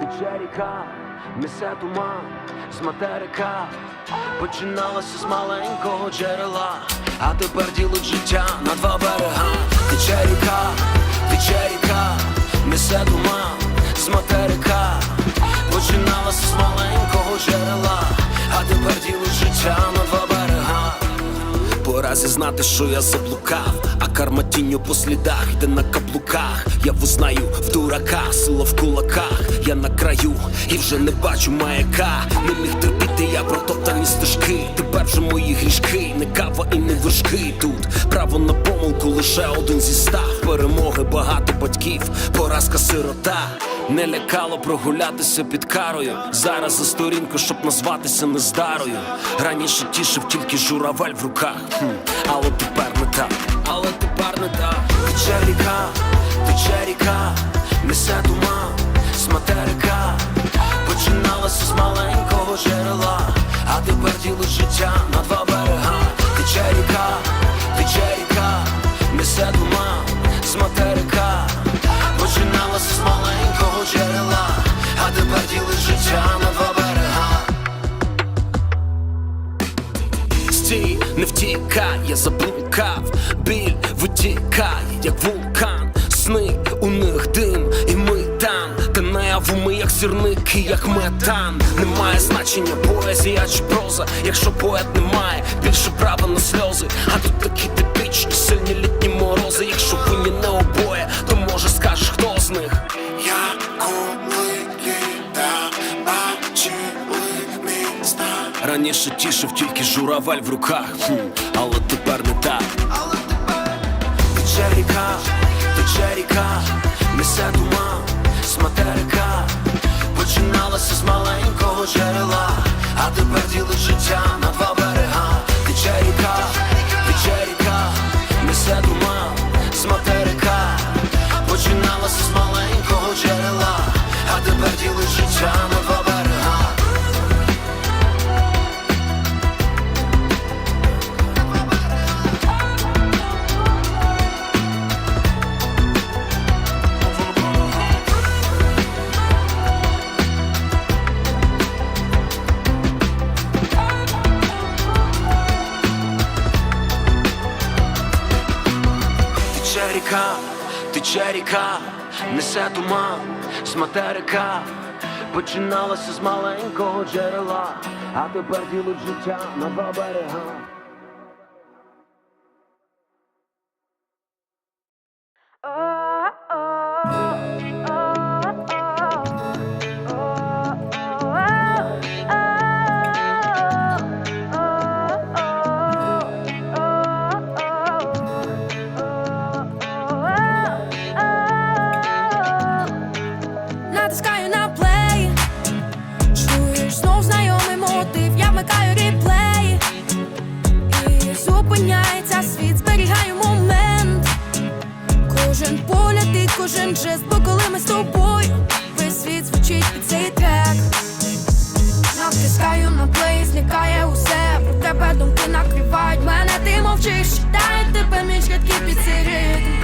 Тече ріка, несе туман з материка. Починалося з маленького джерела, а тепер ділить життя на два берега. Тече ріка, тече ріка, несе туман з материка. Починалося з маленького джерела, а тепер ділить життя на два берега. Пора зізнати, що я заблукав, а карма тінню по слідах йде на каблуках. Я визнаю в дураках, сила в кулаках. Я на краю і вже не бачу маяка. Не міг терпіти я протоптані стежки. Тепер вже мої грішки, не кава і не вершки. Тут право на помилку лише один зі став. Перемоги багато батьків, поразка сирота. Не лякало прогулятися під карою. Зараз за сторінку, щоб назватися нездарою. Раніше тішив тільки журавель в руках. Хм, але тепер не так, але тепер не так. Тече ріка, тече ріка, несе туман з материка. Починалося з маленького джерела, а тепер ділить життя на два втікай, я заблукав, біль витікає, як вулкан, сни у них дим, і ми там, та наяву ми, як сірники, як метан. Немає значення поезія чи проза, якщо поет не має більше права на сльози. А тут такі типічні сильні літні морози. Якщо винні не обоє, то може скажеш, хто з них. Раніше тішив тільки журавель в руках, хм, але тепер не так. Тече ріка, тече ріка, несе туман з материка. Починалося з маленького джерела, а тепер ділить життя на два берега. Тече ріка, тече ріка, несе туман з материка. Починалося з маленького джерела, а тепер ділить життя ріка, тече ріка, несе туман з материка. Починалося з маленького джерела, а тепер ділить життя на два берега. Плей, зникає усе Про тебе думки накривають. Мене, ти мовчиш дай тебе між рядків під цей ритм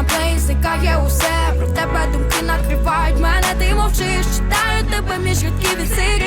на плей, зникає усе. Про тебе думки накривають мене, ти мовчиш Читаю тебе між рядків і цей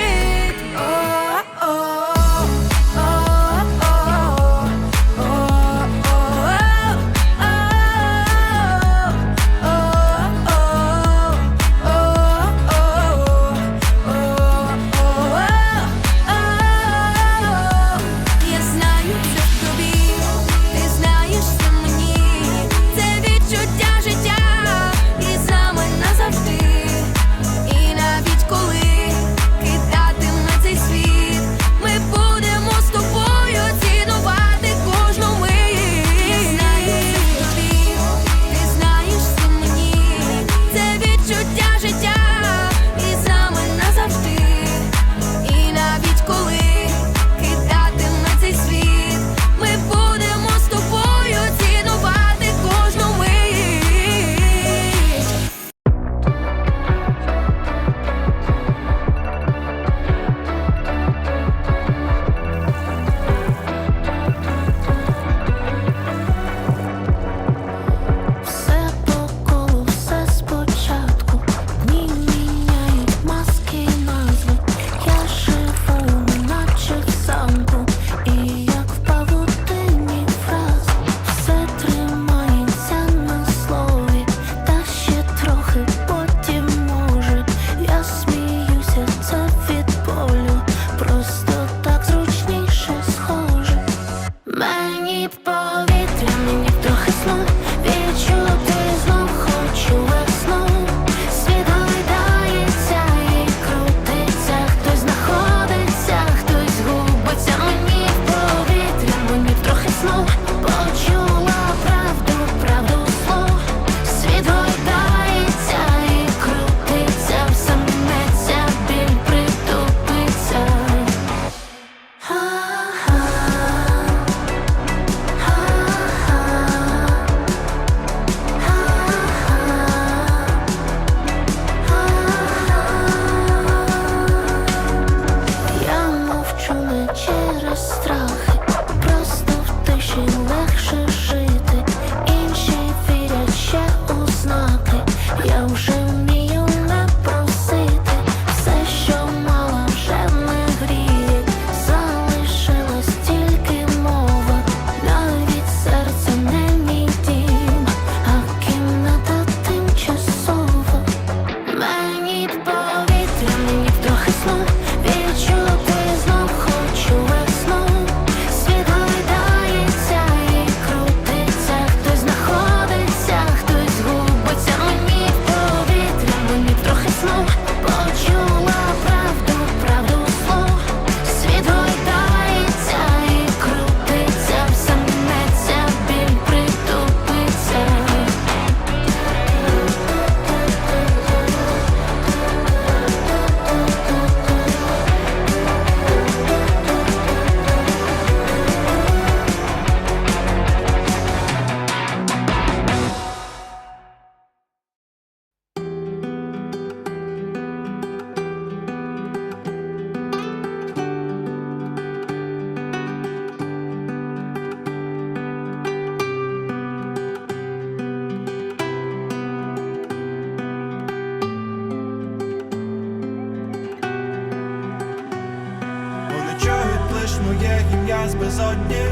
ім'я з безодні.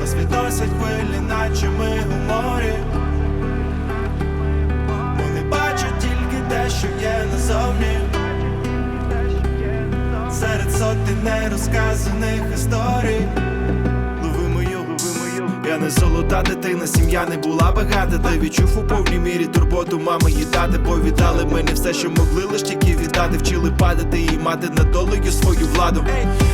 Нас відносять хвилі, наче ми у морі. Вони бачать тільки те, що є назовні. Серед сотень нерозказаних історій Я не золота дитина, сім'я не була багата Та відчув у повній мірі турботу мами і тати Повідали мені все, що могли лиш тільки віддати. Вчили падати і мати над долею свою владу.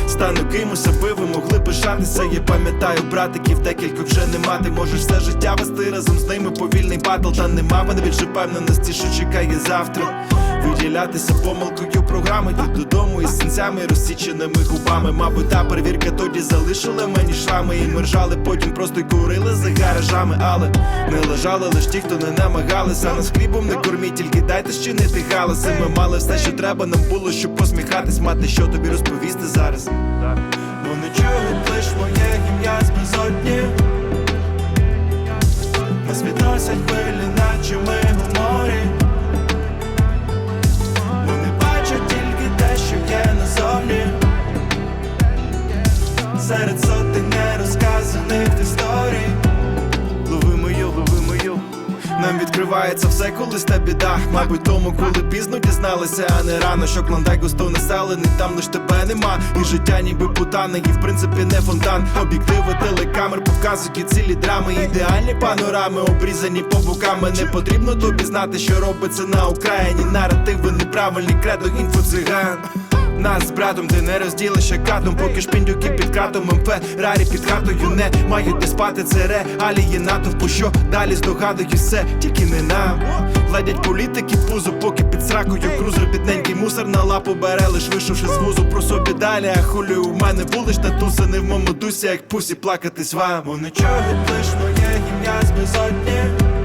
Стану кимось, аби ви могли пишатися. Я пам'ятаю братиків, декількох вже не мати. Можеш все життя вести разом з ними повільний батл. Та нема мене більше впевненості, що чекає завтра. Виділятися помилкою програми. Йду додому із синцями розсіченими губами. Мабуть, та перевірка тоді залишила мені шрами. І ми ржали, потім просто курили за гаражами Але не лежали лиш ті, хто не намагалися. Нас хлібом не корміть, тільки дайте щинити галаси. Ми мали все, що треба нам було, щоб посміхатись Мати, що тобі розповісти зараз. Вони чують лиш моє ім'я з безодні Нас відносять хвилі, наче ми у морі. Вони бачать тільки те, що є назовні Серед відкривається все, коли та біда Мабуть, тому, коли пізно дізналися, а не рано, що клондайк густо населений, там лиш тебе нема. І життя ніби путане, і в принципі не фонтан. Об'єктиви телекамер показують і цілі драми, ідеальні панорами, обрізані по боками. Не потрібно тобі знати, що робиться на Україні. Наративи неправильні, кредо інфоциган. Нас з братом ти не розділиш катом, поки шпіндюки під кратом МП. Рарі під хатою не мають де спати, це реалії натовпу, що далі здогадують все, тільки не нам. Гладять політики пузо, поки під сракою крузер бідненький мусор на лапу бере, лиш вийшовши з вузу. Про собі далі, а хулі у мене вулична туса, не в моєму дусі, як пусі плакатись вам. Вони чують лиш моє ім'я з безодні